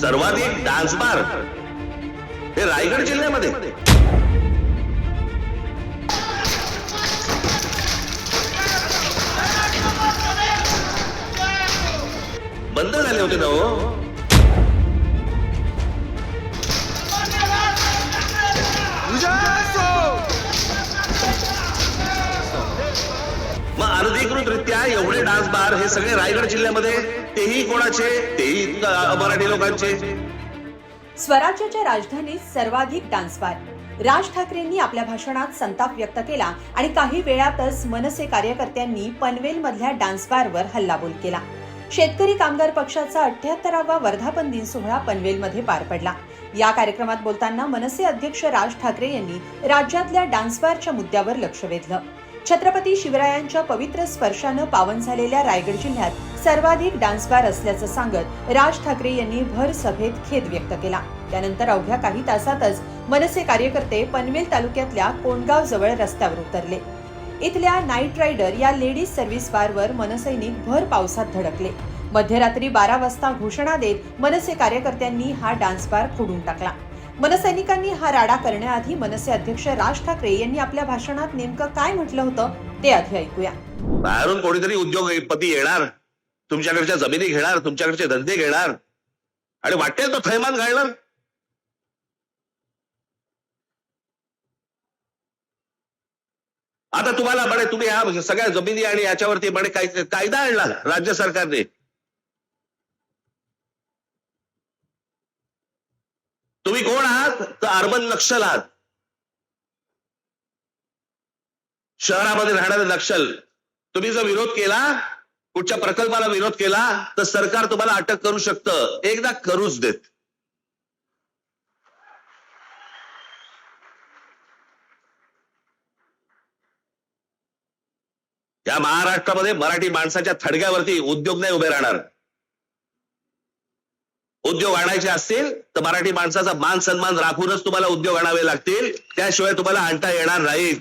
सर्वाधिक dance bar हे रायगड जिल्ह्यामध्ये. बंद झाले होते ना हो? एवढे हे सगळे रायगड जिल्ह्यामध्ये तेही कोणाचे तेही मराठी लोकांचे. स्वराज्याच्या राजधानीत सर्वाधिक डान्स बार राज ठाकरेंनी आपल्या भाषणात संताप व्यक्त केला आणि काही वेळातच मनसे कार्यकर्त्यांनी पनवेलमधल्या डान्स बारवर हल्लाबोल केला. शेतकरी कामगार पक्षाचा अठ्याहत्तरावा वर्धापन दिन सोहळा पनवेलमध्ये पार पडला. या कार्यक्रमात बोलताना मनसे अध्यक्ष राज ठाकरे यांनी राज्यातल्या डान्स बारच्या मुद्द्यावर लक्ष वेधलं. छत्रपती शिवरायांच्या पवित्र स्पर्शानं पावन झालेल्या रायगड जिल्ह्यात सर्वाधिक डान्स बार असल्याचं सांगत राज ठाकरे यांनी भर सभेत खेद व्यक्त केला. त्यानंतर अवघ्या काही तासातच मनसे कार्यकर्ते पनवेल तालुक्यातल्या कोंडगाव जवळ रस्त्यावर उतरले. इथल्या नाईट रायडर या लेडीज सर्व्हिस बारवर मनसैनिक भर पावसात धडकले. मध्यरात्री बारा वाजता घोषणा देत मनसे कार्यकर्त्यांनी हा डान्स बार फोडून टाकला. मनसैनिकांनी हा राडा करण्याआधी मनसे अध्यक्ष राज ठाकरे यांनी आपल्या भाषणात नेमकं काय म्हटलं होतं ते आधी ऐकूया. बाहेरून कोणीतरी उद्योगपती येणार तुमच्याकडच्या जमिनी घेणार तुमच्याकडचे धंदे घेणार आणि वाटेल तो थैमान घालणार. आता तुम्हाला म्हणे तुम्ही ह्या सगळ्या जमिनी आणि याच्यावरती म्हणे काय- कायदा आणला राज्य सरकारने. तुम्ही कोण आहात? तर अर्बन नक्षल आहात. शहरामध्ये राहणारे नक्षल. तुम्ही जर विरोध केला कुठच्या प्रकल्पाला विरोध केला तर सरकार तुम्हाला अटक करू शकतं. एकदा करूच देत. या महाराष्ट्रामध्ये मराठी माणसाच्या थडग्यावरती उद्योग नाही उभे राहणार. उद्योग आणायचे असतील तर मराठी माणसाचा मान सन्मान राखूनच तुम्हाला उद्योग आणावे लागतील. त्याशिवाय तुम्हाला आणता येणार नाहीत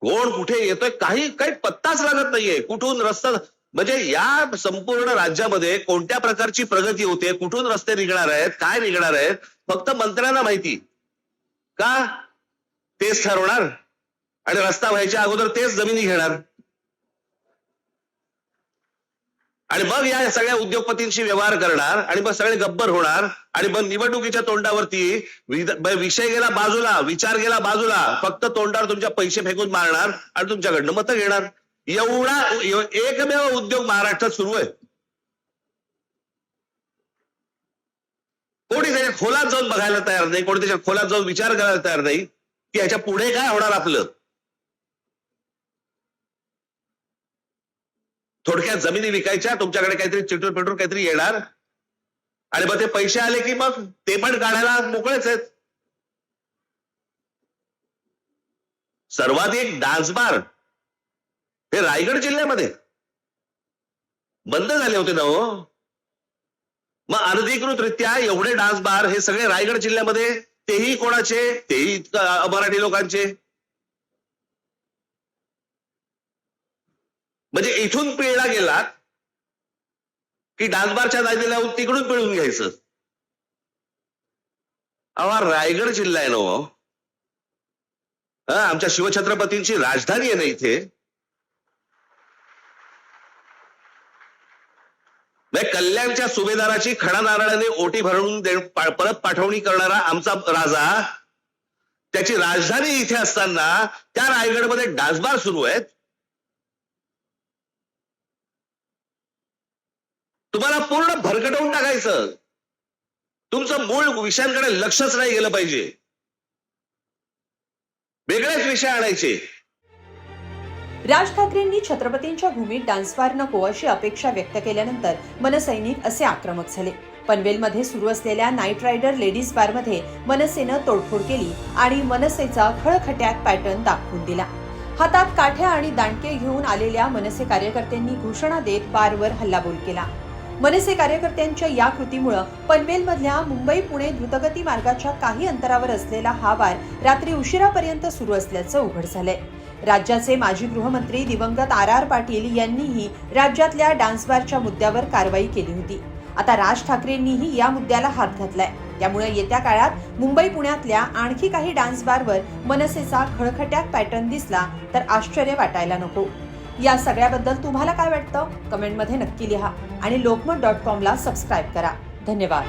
कोण कुठे येतोय काही काही पत्ताच लागत नाहीये. कुठून रस्ता म्हणजे या संपूर्ण राज्यामध्ये कोणत्या प्रकारची प्रगती होते कुठून रस्ते निघणार आहेत काय निघणार आहेत फक्त मंत्र्यांना माहिती. का? तेच ठरवणार. आणि रस्ता व्हायच्या अगोदर तेच जमिनी घेणार. आणि मग या सगळ्या उद्योगपतींशी व्यवहार करणार आणि मग सगळे गब्बर होणार आणि मग निवडणुकीच्या तोंडावरती विषय गेला बाजूला विचार गेला बाजूला फक्त तोंडावर तुमच्या पैसे फेकून मारणार आणि तुमच्याकडनं मतं घेणार. एवढा एकमेव उद्योग महाराष्ट्रात सुरू आहे. कोणी त्याच्या खोलात जाऊन बघायला तयार नाही कोणी त्याच्या खोलात जाऊन विचार करायला तयार नाही की याच्यापुढे काय होणार आपलं? थोडक्यात जमिनी विकायच्या तुमच्याकडे काहीतरी चिटून पेटून काहीतरी येणार. आणि मग ते पैसे आले की मग ते पण काढायला मोकळेच आहेत. सर्वाधिक डान्स बार हे रायगड जिल्ह्यामध्ये. बंद झाले होते ना हो. मग अनधिकृतरित्या एवढे डान्स बार हे सगळे रायगड जिल्ह्यामध्ये तेही कोणाचे? तेही मराठी लोकांचे. म्हणजे इथून पिळला गेलात की डान्सबारच्या जागेला तिकडून पिळून घ्यायचं. अहो रायगड जिल्हा आहे ना हो. हा, आमच्या शिवछत्रपतींची राजधानी आहे ना इथे. म्हणजे कल्याणच्या सुभेदाराची खडा नारळाने ओटी भरून दे परत पाठवणी करणारा आमचा राजा त्याची राजधानी इथे असताना त्या रायगडमध्ये डासबार सुरू आहेत. तुम्हाला पूर्ण भरकटवून टाकायचं. तुमचं मूळ विषयांकडे लक्षच नाही गेलं पाहिजे. वेगळेच विषय आणायचे. राज ठाकरेंनी छत्रपतींच्या भूमीत डान्सबार नको अशी अपेक्षा व्यक्त केल्यानंतर मनसैनिक असे आक्रमक झाले. पनवेलमध्ये सुरू असलेल्या नाईट रायडर लेडीज बारमध्ये मनसेनं तोडफोड केली आणि मनसेचा खळखट्याक पॅटर्न दाखवून दिला. हातात काठ्या आणि दांडके घेऊन आलेल्या मनसे कार्यकर्त्यांनी घोषणा देत बारवर हल्लाबोल केला. मनसे कार्यकर्त्यांच्या या कृतीमुळं पनवेलमधल्या मुंबई पुणे द्रुतगती मार्गाच्या काही अंतरावर असलेला हा वार रात्री उशिरापर्यंत सुरू असल्याचं उघड झालंय. राज्याचे माजी गृहमंत्री दिवंगत आर आर पाटील यांनीही राज्यातल्या डान्स बारच्या मुद्द्यावर कारवाई केली होती. आता राज ठाकरेंनीही या मुद्द्याला हात घातलाय. त्यामुळे येत्या काळात मुंबई पुण्यातल्या आणखी काही डान्स बारवर मनसेचा खळखट्याक पॅटर्न दिसला तर आश्चर्य वाटायला नको. या सगळ्याबद्दल तुम्हाला काय वाटतं? कमेंटमध्ये नक्की लिहा आणि लोकमत डॉट कॉमला सबस्क्राईब करा. धन्यवाद.